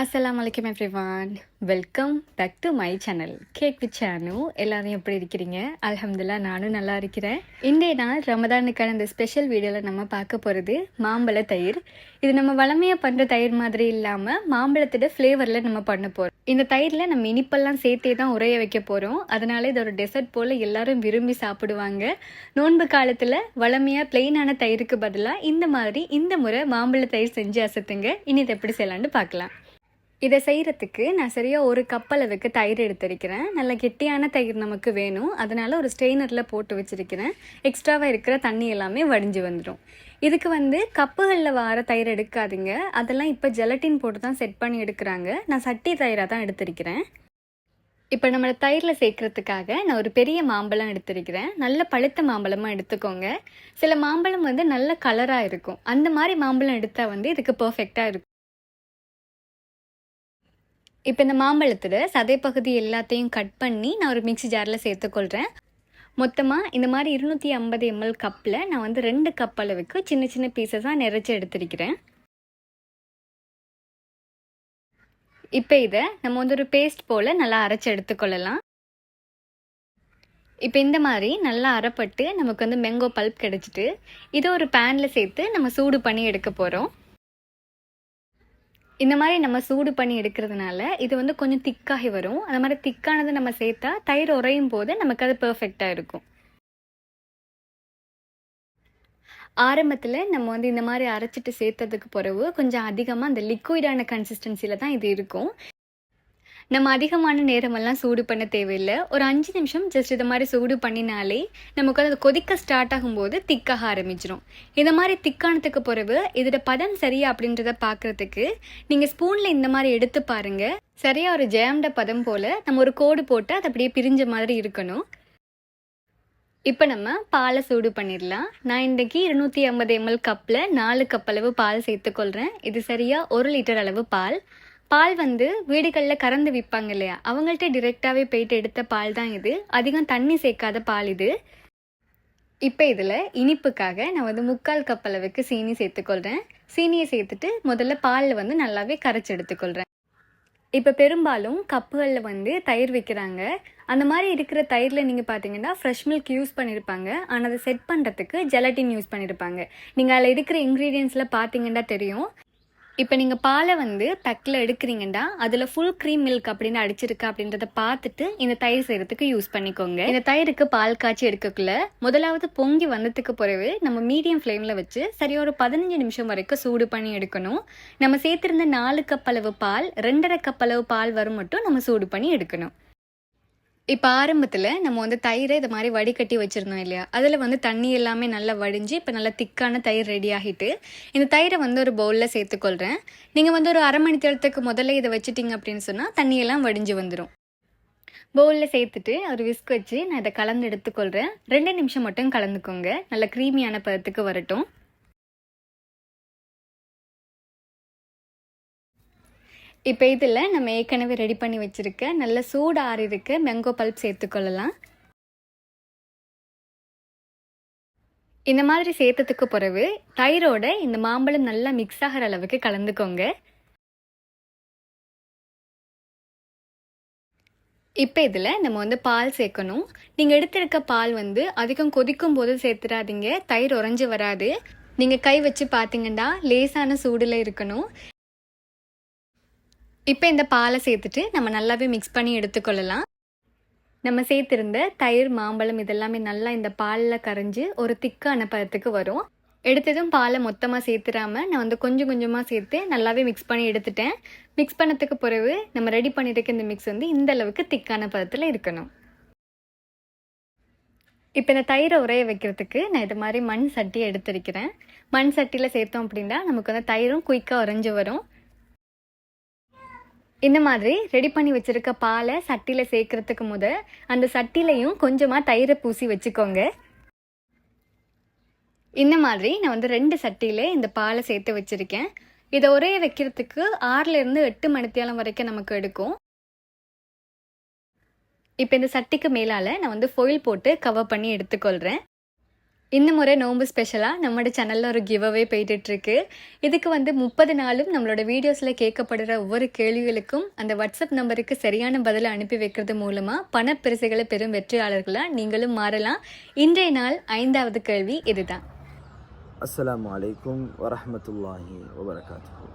அஸ்லாம் வலைக்கம் everyone welcome back to my channel cake with Chenu எல்லாரும் எப்படி இருக்கிறீங்க? அலமதுல்லா நானும் நல்லா இருக்கிறேன். இன்றைய நாள் ரமதானுக்கான இந்த ஸ்பெஷல் வீடியோவில் நம்ம பார்க்க போகிறது மாம்பழ தயிர். இது நம்ம வளமையாக பண்ணுற தயிர் மாதிரி இல்லாமல் மாம்பழத்தோட ஃப்ளேவரில் நம்ம பண்ண போகிறோம் இந்த தயிரில் நம்ம இனிப்பெல்லாம் சேர்த்தே தான் உரைய வைக்க போகிறோம் அதனால இது ஒரு டெசர்ட் போல் எல்லாரும் விரும்பி சாப்பிடுவாங்க. நோன்பு காலத்தில் வளமையாக பிளெயினான தயிருக்கு பதிலாக இந்த மாதிரி இந்த முறை மாம்பழ தயிர் செஞ்சு அசத்துங்க. இனி இதை எப்படி செய்யலான்னு பார்க்கலாம். இதை செய்கிறதுக்கு நான் சரியாக ஒரு கப் அளவுக்கு தயிர் எடுத்திருக்கிறேன். நல்ல கெட்டியான தயிர் நமக்கு வேணும். அதனால் ஒரு ஸ்ட்ரெயினரில் போட்டு வச்சுருக்கிறேன். எக்ஸ்ட்ராவாக இருக்கிற தண்ணி எல்லாமே வடிஞ்சு வந்துடும் இதுக்கு வந்து கப்புகளில் வார தயிர் எடுக்காதீங்க. அதெல்லாம் இப்போ ஜெலட்டின் போட்டு தான் செட் பண்ணி எடுக்கிறாங்க. நான் சட்டி தயிராக தான் எடுத்திருக்கிறேன். இப்போ நம்மளை தயிரில் சேர்க்கறதுக்காக நான் ஒரு பெரிய மாம்பழம் எடுத்திருக்கிறேன். நல்ல பழுத்த மாம்பழமாக எடுத்துக்கோங்க. சில மாம்பழம் வந்து நல்ல கலராக இருக்கும். அந்த மாதிரி மாம்பழம் எடுத்தால் வந்து இதுக்கு பர்ஃபெக்டாக இருக்கும். இப்போ இந்த மாம்பழத்தில் பகுதி எல்லாத்தையும் கட் பண்ணி நான் ஒரு மிக்சி ஜாரில் சேர்த்துக்கொள்கிறேன் மொத்தமாக இந்த மாதிரி இருநூற்றி ஐம்பது எம்எல் கப்பில் நான் வந்து ரெண்டு கப் அளவுக்கு சின்ன சின்ன பீசஸாக நிறைச்சி எடுத்திருக்கிறேன். இப்போ இதை நம்ம வந்து ஒரு பேஸ்ட் போல் நல்லா அரைச்சி எடுத்துக்கொள்ளலாம். இப்போ இந்த மாதிரி நல்லா அரைப்பட்டு நமக்கு வந்து மெங்கோ பல்ப் கிடச்சிட்டு இதை ஒரு பேனில் சேர்த்து நம்ம சூடு பண்ணி எடுக்க போகிறோம் இந்த மாதிரி நம்ம சூடு பண்ணி எடுக்கிறதுனால இது வந்து கொஞ்சம் திக்காகி வரும். அந்த மாதிரி திக்கானது நம்ம சேர்த்தா தயிர் உறையும் போது நமக்கு அது பர்ஃபெக்டாக இருக்கும். ஆரம்பத்தில் நம்ம வந்து இந்த மாதிரி அரைச்சிட்டு சேர்த்ததுக்கு பிறகு கொஞ்சம் அதிகமாக அந்த லிக்விடான கன்சிஸ்டன்சியில் தான் இது இருக்கும். நம்ம அதிகமான நேரமெல்லாம் சூடு பண்ண தேவையில்லை. ஒரு அஞ்சு நிமிஷம் ஜஸ்ட் இதை மாதிரி சூடு பண்ணினாலே நமக்கு அது கொதிக்க ஸ்டார்ட் ஆகும்போது திக்காக ஆரம்பிச்சிடும் இந்த மாதிரி திக்கானதுக்கு பிறகு இதோட பதம் சரியா அப்படின்றத பார்க்குறதுக்கு நீங்கள் ஸ்பூனில் இந்த மாதிரி எடுத்து பாருங்க. சரியா ஒரு ஜேம்ட பதம் போல் நம்ம ஒரு கோடு போட்டு அது அப்படியே பிரிஞ்ச மாதிரி இருக்கணும். இப்போ நம்ம பாலை சூடு பண்ணிடலாம். நான் இன்றைக்கி இருநூற்றி ஐம்பது எம்எல் கப்பில் நாலு கப் அளவு பால் சேர்த்துக்கொள்கிறேன் இது சரியாக ஒரு லிட்டர் அளவு பால். பால் வந்து வீடுகளில் கறந்து விற்பாங்க இல்லையா? அவங்கள்ட்ட டிரெக்டாகவே போயிட்டு எடுத்த பால் தான் இது. அதிகம் தண்ணி சேர்க்காத பால் இது. இப்போ இதில் இனிப்புக்காக நான் வந்து முக்கால் கப் அளவுக்கு சீனி சேர்த்துக்கொள்கிறேன் சீனியை சேர்த்துட்டு முதல்ல பாலில் வந்து நல்லாவே கரைச்சி எடுத்துக்கொள்கிறேன் இப்போ பெரும்பாலும் கப்புகளில் வந்து தயிர் விற்கிறாங்க அந்த மாதிரி இருக்கிற தயிரில் நீங்கள் பார்த்தீங்கன்னா ஃப்ரெஷ் மில்க் யூஸ் பண்ணியிருப்பாங்க ஆனால் அதை செட் பண்ணுறதுக்கு ஜெலட்டின் யூஸ் பண்ணியிருப்பாங்க நீங்கள் அதில் இருக்கிற இன்க்ரீடியன்ஸில் பார்த்தீங்கன்னா தெரியும். இப்போ நீங்கள் பாலை வந்து பெக்கில் எடுக்கிறீங்கன்னா அதில் ஃபுல் க்ரீம் மில்க் அப்படின்னு அடிச்சிருக்கா அப்படின்றத பார்த்துட்டு இந்த தயிர் செய்கிறதுக்கு யூஸ் பண்ணிக்கோங்க. இந்த தயிருக்கு பால் காய்ச்சி எடுக்கக்குள்ள முதலாவது பொங்கி வந்ததுக்கு பிறகு நம்ம மீடியம் ஃப்ளேமில் வச்சு சரியாக ஒரு பதினஞ்சு நிமிஷம் வரைக்கும் சூடு பண்ணி எடுக்கணும். நம்ம சேர்த்துருந்த நாலு கப் அளவு பால் ரெண்டரை கப் அளவு பால் வரும் மட்டும் நம்ம சூடு பண்ணி எடுக்கணும். இப்போ ஆரம்பத்தில் நம்ம வந்து தயிரை இது மாதிரி வடிகட்டி வச்சுருந்தோம் இல்லையா? அதில் வந்து தண்ணி எல்லாமே நல்லா வடிஞ்சு இப்போ நல்லா திக்கான தயிர் ரெடி ஆகிட்டு இந்த தயிரை வந்து ஒரு பவுலில் சேர்த்துக்கொள்கிறேன் நீங்கள் வந்து ஒரு அரை மணி நேரத்துக்கு முதல்ல இதை வச்சுட்டிங்க அப்படின்னு சொன்னால் தண்ணியெல்லாம் வடிஞ்சு வந்துடும் பவுலில் சேர்த்துட்டு ஒரு விஸ்க் வச்சு நான் இதை கலந்து எடுத்துக்கொள்கிறேன் ரெண்டு நிமிஷம் மட்டும் கலந்துக்கோங்க. நல்ல க்ரீமியான பதத்துக்கு வரட்டும். இப்போ இதில் நம்ம ஏற்கனவே ரெடி பண்ணி வச்சுருக்க நல்ல சூடு ஆறி இருக்க மெங்கோ பல்ப் சேர்த்துக்கொள்ளலாம் இந்த மாதிரி சேர்த்ததுக்கு பிறகு தயிரோட இந்த மாம்பழம் நல்லா மிக்ஸ் ஆகிற அளவுக்கு கலந்துக்கோங்க. இப்போ இதில் நம்ம வந்து பால் சேர்க்கணும். நீங்கள் எடுத்திருக்க பால் வந்து அதிகம் கொதிக்கும் போது சேர்த்துடாதீங்க தயிர் உறைஞ்சி வராது. நீங்கள் கை வச்சு பார்த்தீங்கன்னா லேசான சூடில் இருக்கணும். இப்போ இந்த பாலை சேர்த்துட்டு நம்ம நல்லாவே மிக்ஸ் பண்ணி எடுத்துக்கொள்ளலாம். நம்ம சேர்த்துருந்த தயிர் மாம்பழம் இதெல்லாமே நல்லா இந்த பாலில் கரைஞ்சி ஒரு திக்கான பதத்துக்கு வரும். எடுத்ததும் பாலை மொத்தமாக சேர்த்துடாமல் நான் வந்து கொஞ்சம் கொஞ்சமாக சேர்த்து நல்லாவே மிக்ஸ் பண்ணி எடுத்துட்டேன். மிக்ஸ் பண்ணதுக்கு பிறகு நம்ம ரெடி பண்ணியிருக்க இந்த மிக்ஸ் வந்து இந்த அளவுக்கு திக்கான பதத்தில் இருக்கணும். இப்போ இந்த தயிரை உரைய வைக்கிறதுக்கு நான் இது மாதிரி மண் சட்டியை எடுத்திருக்கிறேன். மண் சட்டியில் சேர்த்தோம் அப்படின்னா நமக்கு வந்து தயிரும் குயிக்காக உறைஞ்சி வரும். இந்த மாதிரி ரெடி பண்ணி வச்சுருக்க பாலை சட்டியில் சேர்க்குறதுக்கு முத அந்த சட்டிலையும் கொஞ்சமாக தயிரை பூசி வச்சுக்கோங்க. இந்த மாதிரி நான் வந்து ரெண்டு சட்டியில் இந்த பாலை சேர்த்து வச்சுருக்கேன். இதை ஒரே வைக்கிறதுக்கு ஆறுலேருந்து எட்டு மணித்தியாலம் வரைக்கும் நமக்கு எடுக்கும். இப்போ இந்த சட்டிக்கு மேலால் நான் வந்து ஃபொயில் போட்டு கவர் பண்ணி எடுத்துக்கொள்கிறேன் இந்த முறை நோன்பு ஸ்பெஷலாக நம்மளோட சேனலில் ஒரு கிவ் அவே போயிட்டுருக்கு இதுக்கு வந்து முப்பது நாளும் நம்மளோட வீடியோஸில் கேட்கப்படுற ஒவ்வொரு கேள்விகளுக்கும் அந்த வாட்ஸ்அப் நம்பருக்கு சரியான பதிலை அனுப்பி வைக்கிறது மூலமாக பணப்பரிசுகளை பெறும் வெற்றியாளர்களாக நீங்களும் மாறலாம். இன்றைய நாள் ஐந்தாவது கேள்வி இதுதான். அஸ்லாம் அலைக்கும் வரமத்துல்லாஹி வபரகாத்துஹு.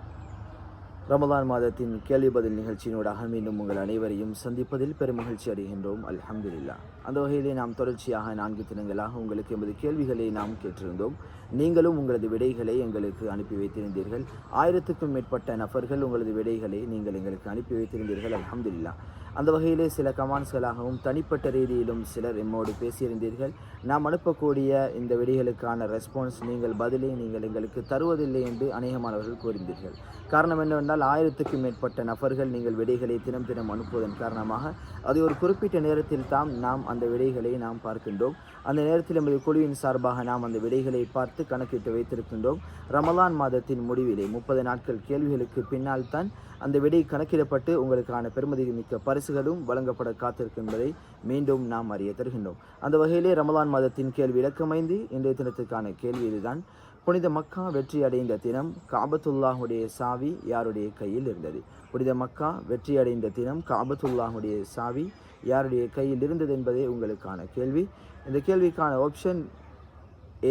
ரமலான் மாதத்தின் கேள்வி பதில் நிகழ்ச்சியினூடாக மீண்டும் உங்கள் அனைவரையும் சந்திப்பதில் பெருமகிழ்ச்சி அடைகின்றோம். அல்ஹம்துலில்லாஹ். அந்த வகையிலே நாம் தொடர்ச்சியாக நான்கு தினங்களாக உங்களுக்கு எமது கேள்விகளை நாம் கேட்டிருந்தோம். நீங்களும் உங்களது விடைகளை எங்களுக்கு அனுப்பி வைத்திருந்தீர்கள். ஆயிரத்துக்கும் மேற்பட்ட நபர்கள் உங்களது விடைகளை நீங்கள் எங்களுக்கு அனுப்பி வைத்திருந்தீர்கள். அல்ஹம்துல்லா அந்த வகையிலே சில கமாண்ட்ஸ்களாகவும் தனிப்பட்ட ரீதியிலும் சிலர் எம்மோடு பேசியிருந்தீர்கள். நாம் அனுப்பக்கூடிய இந்த விடைகளுக்கான ரெஸ்பான்ஸ் நீங்கள் பதிலை நீங்கள் எங்களுக்கு தருவதில்லை என்று அநேகமானவர்கள் கூறியிருந்தீர்கள் காரணம் என்னவென்றால் ஆயிரத்துக்கும் மேற்பட்ட நபர்கள் நீங்கள் விடைகளை தினம் தினம் அனுப்புவதன் காரணமாக அது ஒரு குறிப்பிட்ட நேரத்தில் தான் நாம் அந்த விடைகளை நாம் பார்க்கின்றோம். அந்த நேரத்தில் எமது குழுவின் சார்பாக நாம் அந்த விடைகளை பார்த்து கணக்கிட்டு வைத்திருக்கின்றோம். ரமலான் மாதத்தின் முடிவிலே முப்பது நாட்கள் கேள்விகளுக்கு பின்னால் தான் அந்த விடை கணக்கிடப்பட்டு உங்களுக்கான பெருமதி மிக்க பரிசுகளும் வழங்கப்பட காத்திருக்கின்றதை மீண்டும் நாம் அறிய தருகின்றோம். அந்த வகையிலே ரமலான் மாதத்தின் கேள்வி இலக்கமைந்து இன்றைய தினத்துக்கான கேள்வி இதுதான். புனித மக்கா வெற்றி அடைந்த தினம் காபத்துல்லாஹுடைய சாவி யாருடைய கையில் இருந்தது? புனித மக்கா வெற்றி அடைந்த தினம் காபத்துல்லாஹுடைய சாவி யாருடைய கையில் இருந்தது என்பதே உங்களுக்கான கேள்வி. இந்த கேள்விக்கான ஆப்ஷன்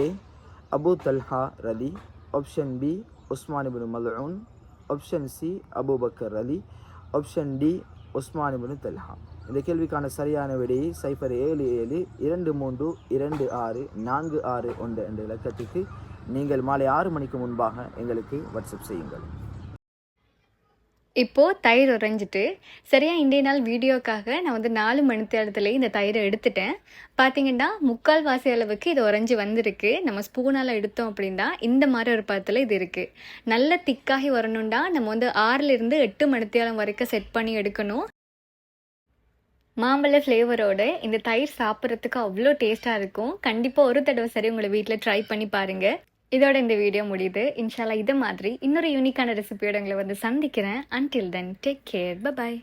ஏ அபு தல்ஹா ரலி. ஆப்ஷன் பி உஸ்மானிபின் மலூன் option C Abu Bakr Ali option D Usman ibn Talha. இந்த கேள்விக்கான சரியான விடையை சைஃபர் ஏழு ஏழு இரண்டு மூன்று இரண்டு ஆறு நான்கு ஆறு ஒன்று என்ற இலக்கத்துக்கு நீங்கள் மாலை ஆறு மணிக்கு முன்பாக எங்களுக்கு வாட்ஸ்அப் செய்யுங்கள். இப்போது தயிர் உறைஞ்சிட்டு சரியாக இன்றைய நாள் வீடியோக்காக நான் வந்து நாலு மணி நேரத்துல இந்த தயிரை எடுத்துட்டேன். பார்த்தீங்கன்னா முக்கால் வாசி அளவுக்கு இது உறைஞ்சி வந்திருக்கு. நம்ம ஸ்பூனால் எடுத்தோம் அப்படின்னா இந்த மாதிரி ஒரு பதத்தில் இது இருக்குது நல்ல திக்காகி வரணும்டா. நம்ம வந்து ஆறிலிருந்து எட்டு மணித்தியாலம் வரைக்கும் செட் பண்ணி எடுக்கணும். மாம்பழ ஃப்ளேவரோட இந்த தயிர் சாப்பிட்றதுக்கு அவ்வளோ டேஸ்ட்டாக இருக்கும். கண்டிப்பாக ஒரு தடவை சரி உங்களை வீட்டில் ட்ரை பண்ணி பாருங்கள் இதோட இந்த வீடியோ முடியுது. இன்ஷால்லா இது மாதிரி இன்னொரு யூனிக்கான ரெசிபியோட உங்களை வந்து சந்திக்கிறேன். Until then take care bye bye